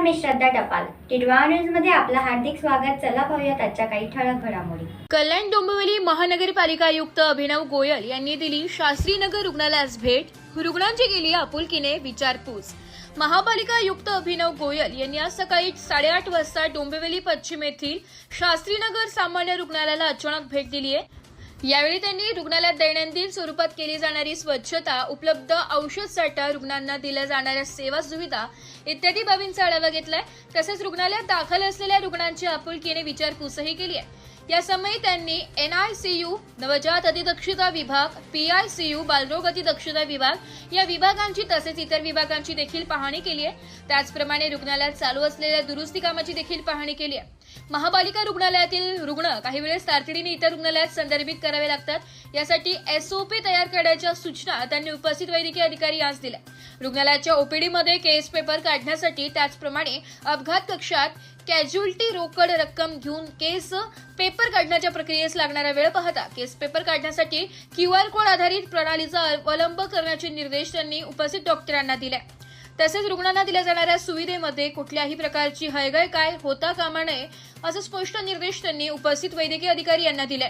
मी श्रद्धा टपाल. टिडवा न्यूजमध्ये आपलं हार्दिक स्वागत. चला पाहूयात आजच्या काही ठळक घडामोडी. कल्याण डोंबिवली महानगरपालिका आयुक्त अभिनव गोयल यांनी दिली शास्त्रीनगर रुग्णालयास भेट. रुग्णांची गेली आपुलकीने विचारपूस. महापालिका आयुक्त अभिनव गोयल यांनी आज सकाळी साडेआठ वाजता डोंबिवली पश्चिम येथील शास्त्रीनगर सामान्य रुग्णालयाला अचानक भेट दिली आहे यावेळी त्यांनी रुग्णालयात दैनंदिन स्वरूपात केली जाणारी स्वच्छता उपलब्ध औषध साठा रुग्णांना दिल्या जाणाऱ्या सेवा सुविधा इत्यादी बाबींचा आढावा घेतलाय. तसेच रुग्णालयात दाखल असलेल्या रुग्णांची आपुलकीने विचारपूसही केली आहे. या समयी त्यांनी यू नवजात अतिदक्षता विभाग पी आय सी यू बालरोग अतिदक्षता विभाग या विभागांची तसेच इतर विभागांची देखील पाहणी केली आहे. त्याचप्रमाणे रुग्णालयात चालू असलेल्या दुरुस्ती कामाची देखील पाहणी केली आहे. महापालिका रुग्णालयातील रुग्ण काही वेळेस तातडीने इतर रुग्णालयात संदर्भित करावे लागतात. यासाठी एसओपी तयार करण्याच्या सूचना त्यांनी उपस्थित वैद्यकीय अधिकारी आज दिल्या. रुग्णालयाच्या ओपीडीमध्ये केस पेपर काढण्यासाठी त्याचप्रमाणे अपघात कक्षात कॅज्युअल्टी रोकड रक्कम घेऊन केस पेपर काढण्याच्या प्रक्रियेस लागणारा वेळ पाहता केस पेपर काढण्यासाठी क्यू आर कोड आधारित प्रणालीचा अवलंब करण्याचे निर्देश त्यांनी उपस्थित डॉक्टरांना दिले. तसेच रुग्णांना दिल्या जाणाऱ्या सुविधेमध्ये कुठल्याही प्रकारची हयगय काय होता कामा नये असे स्पष्ट निर्देश त्यांनी उपस्थित वैद्यकीय अधिकारी यांना दिले.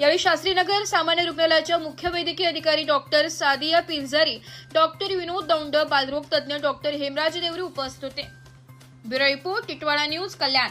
यावेळी शास्त्रीनगर सामान्य रुग्णालयाच्या मुख्य वैद्यकीय अधिकारी डॉक्टर सादिया पिंजारी डॉक्टर विनोद दौंड बालरोग तज्ज्ञ डॉक्टर हेमराज देवरी उपस्थित होते. Bureau report Titwala news Kalyan.